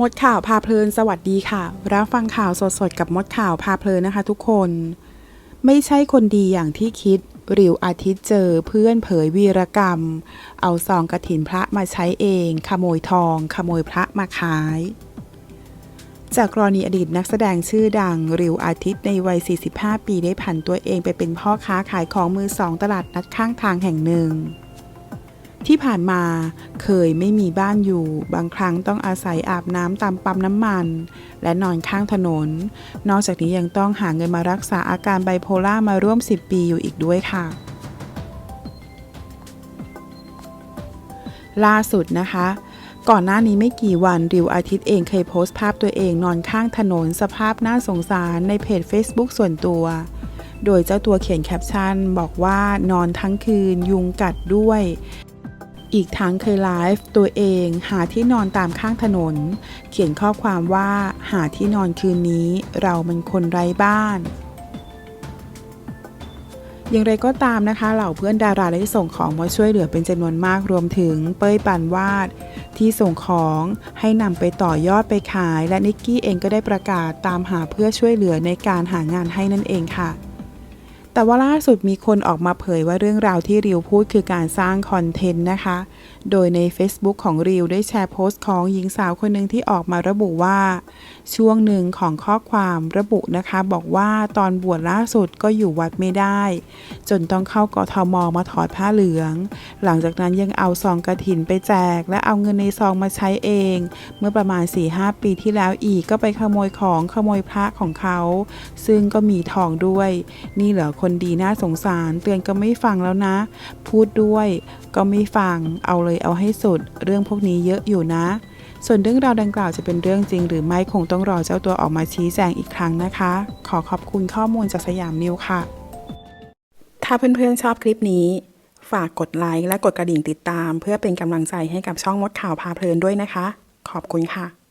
มดข่าวพาเพลินสวัสดีค่ะ รับฟังข่าวสดๆ กับมดข่าวพาเพลินนะคะทุกคน ไม่ใช่คนดีอย่างที่คิดริวอาทิตย์เจอเพื่อนเผยวีรกรรม เอาซองกระถินพระมาใช้เอง ขโมยทอง ขโมยพระมาขาย จากกรณีอดีตนักแสดงชื่อดังริวอาทิตย์ในวัย 45 ปีได้ผันตัวเองไปเป็นพ่อค้าขายของมือสองตลาดนัดข้างทางแห่งหนึ่ง ที่ผ่านมาเคยไม่มีบ้านอยู่ บางครั้งต้องอาศัยอาบน้ำตามปั๊มน้ำมัน และนอนข้างถนน นอกจากนี้ยังต้องหาเงินมารักษาอาการไบโพล่ามาร่วม 10 ปีอยู่อีกด้วยค่ะ ล่าสุดนะคะ ก่อนหน้านี้ไม่กี่วันริวอาทิตย์เองเคยโพสต์ภาพตัวเองนอนข้างถนนสภาพน่าสงสารในเพจ Facebook ส่วนตัวโดยเจ้าตัวเขียนแคปชั่นบอกว่านอนทั้งคืนยุงกัดด้วย อีกทั้งเคยไลฟ์ตัวเองหาที่นอนตามข้างถนน เขียนข้อความว่าหาที่นอนคืนนี้เรามันคนไร้บ้าน อย่างไรก็ตามนะคะ เหล่าเพื่อนดาราได้ส่งของมาช่วยเหลือเป็นจำนวนมากรวมถึงเป้ยปานวาดที่ส่งของให้นำไปต่อยอดไปขาย และนิกกี้เองก็ได้ประกาศตามหาเพื่อช่วยเหลือในการหางานให้นั่นเองค่ะ แต่ว่าล่าสุดมีคนออกมาเผยว่าเรื่องราวที่ริวพูดคือการสร้างคอนเทนต์นะคะ โดยใน Facebook ของริวได้แชร์โพสต์ของหญิงสาวคนหนึ่งที่ออกมาระบุว่า ช่วงหนึ่งของข้อความระบุนะคะ บอกว่าตอนบวชล่าสุดก็อยู่วัดไม่ได้ จนต้องเข้ากทมมาถอดผ้าเหลือง หลังจากนั้นยังเอาซองกระถินไปแจก และเอาเงินในซองมาใช้เอง เมื่อประมาณ 4-5 ปีที่แล้วอีกก็ไปขโมยของขโมยพระของเขา ซึ่งก็มีทองด้วย นี่เหรอคนดีน่าสงสาร เตือนก็ไม่ฟังแล้วนะ พูดด้วยก็ไม่ฟัง เอาเลยเอาให้สุด เรื่องพวกนี้เยอะอยู่นะ ส่วนเรื่องราวดังกล่าวจะเป็นเรื่องจริง หรือไม่คงต้องรอเจ้าตัวออกมาชี้แจงอีกครั้งนะคะ ขอขอบคุณข้อมูลจากสยามนิวค่ะ ถ้าเพื่อนๆชอบคลิปนี้ ฝากกดไลค์และกดกระดิ่งติดตาม เพื่อเป็นกำลังใจให้กับช่องมดข่าวพาเพลินด้วยนะคะ ขอบคุณค่ะ